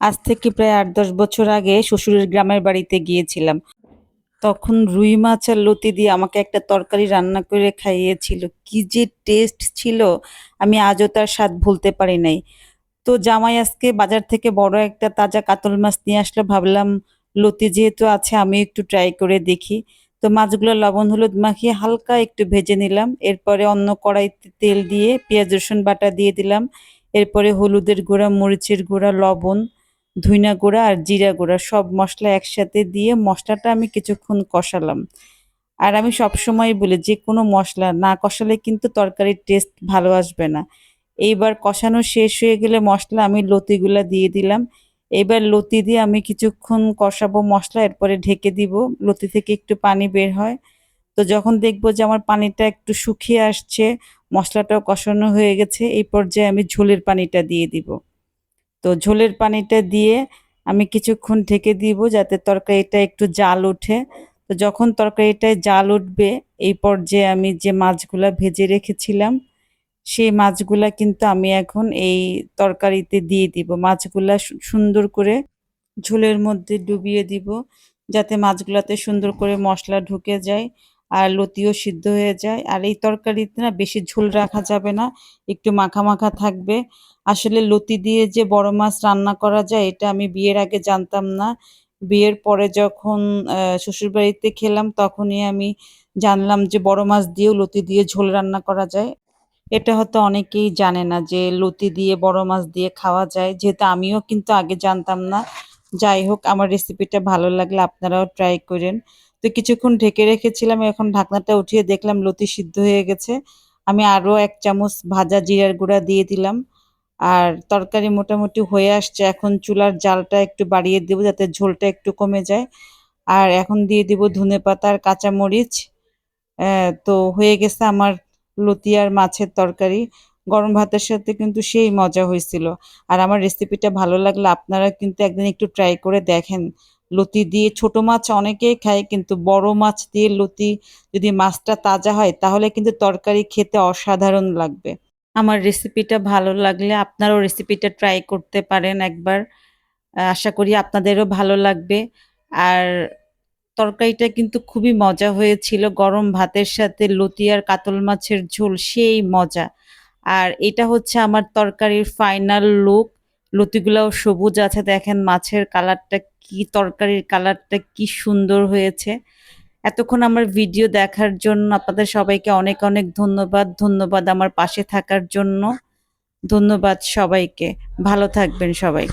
আজ থেকে প্রায় আট দশ বছর আগে শ্বশুরের গ্রামের বাড়িতে গিয়েছিলাম। তখন রুই মাছ আর লতি দিয়ে আমাকে একটা তরকারি রান্না করে খাইয়েছিল। কি যে টেস্ট ছিল, আমি আজও তার স্বাদ ভুলতে পারি নাই। তো জামাই আজকে বাজার থেকে বড় একটা তাজা কাতল মাছ নিয়ে আসলো। ভাবলাম, লতি যেহেতু আছে, আমি একটু ট্রাই করে দেখি। তো মাছগুলো লবণ, হলুদ মাখিয়ে হালকা একটু ভেজে নিলাম। এরপরে অন্য কড়াইতে তেল দিয়ে পেঁয়াজ, রসুন বাটা দিয়ে দিলাম। এরপরে হলুদের গুঁড়া, মরিচের গুঁড়া, লবণ ধুইনা গুঁড়া আর জিরা গুঁড়া সব মশলা একসাথে দিয়ে মশলাটা আমি কিছুক্ষণ কষালাম। আর আমি সবসময় বলি, যে কোনো মশলা না কষালে কিন্তু তরকারির টেস্ট ভালো আসবে না। এইবার কষানো শেষ হয়ে গেলে মশলা আমি লতিগুলা দিয়ে দিলাম। এবার লতি দিয়ে আমি কিছুক্ষণ কষাবো মশলা, এরপরে ঢেকে দিব। লতি থেকে একটু পানি বের হয়। তো যখন দেখব যে আমার পানিটা একটু শুকিয়ে আসছে, মশলাটাও কষানো হয়ে গেছে, এই পর্যায়ে আমি ঝোলের পানিটা দিয়ে দিব। তো ঝোলের পানিটা দিয়ে আমি কিছুক্ষণ ঢেকে দিব যাতে তরকারিটা একটু জাল ওঠে। তো যখন তরকারিটায় জাল উঠবে, এই পর্যায়ে আমি যে মাছগুলা ভেজে রেখেছিলাম, সেই মাছগুলা কিন্তু আমি এখন এই তরকারিতে দিয়ে দিব। মাছগুলা সুন্দর করে ঝোলের মধ্যে ডুবিয়ে দিব যাতে মাছগুলাতে সুন্দর করে মশলা ঢুকে যায়। আর লতিও সিদ্ধ হয়ে যায়। আর এই তরকারিতে না বেশি ঝোল রাখা যাবে না, একটু মাখা মাখা থাকবে। আসলে লতি দিয়ে যে বড় মাছ রান্না করা যায়, এটা আমি বিয়ের আগে জানতাম না। বিয়ের পরে যখন শ্বশুরবাড়িতে খেলাম, তখনই আমি জানলাম যে বড় মাছ দিয়েও লতি দিয়ে ঝোল রান্না করা যায়। এটা হয়তো অনেকেই জানে না যে লতি দিয়ে বড় মাছ দিয়ে খাওয়া যায়। যেহেতু আমিও কিন্তু আগে জানতাম না। যাই হোক, আমার রেসিপিটা ভালো লাগলে আপনারাও ট্রাই করেন। তো কিছুক্ষণ ঢেকে রেখেছিলাম, এখন ঢাকনাটা উঠিয়ে দেখলাম লতি সিদ্ধ হয়ে গেছে। আমি আরও এক চামচ ভাজা জিরার গুঁড়া দিয়ে দিলাম। আর তরকারি মোটামুটি হয়ে আসছে, এখন চুলার জালটা একটু বাড়িয়ে দেবো যাতে ঝোলটা একটু কমে যায়। আর এখন দিয়ে দিব ধনে পাতা আর কাঁচামরিচ। তো হয়ে গেছে আমার লতি আর মাছের তরকারি। গরম ভাতের সাথে কিন্তু সেই মজা হয়েছিল। আর আমার রেসিপিটা ভালো লাগলে আপনারা কিন্তু একদিন একটু ট্রাই করে দেখেন। লতি দিয়ে ছোট মাছ অনেকেই খায়, কিন্তু বড় মাছ দিয়ে লতি যদি মাছটা তাজা হয়, তাহলে কিন্তু তরকারি খেতে অসাধারণ লাগবে। আমার রেসিপিটা ভালো লাগলে আপনারাও রেসিপিটা ট্রাই করতে পারেন একবার। আশা করি আপনাদেরও ভালো লাগবে। আর তরকারিটা কিন্তু খুবই মজা হয়েছিল, গরম ভাতের সাথে লতি আর কাতল মাছের ঝোল, সেই মজা। আর এটা হচ্ছে আমার তরকারির ফাইনাল লুক লতিগুলাও সবুজ আছে, দেখেন মাছের কালারটা কি, তরকারির কালারটা কি সুন্দর হয়েছে। এতক্ষণ আমার ভিডিও দেখার জন্য আপনাদের সবাইকে অনেক অনেক ধন্যবাদ ধন্যবাদ আমার পাশে থাকার জন্য। ধন্যবাদ সবাইকে, ভালো থাকবেন সবাই।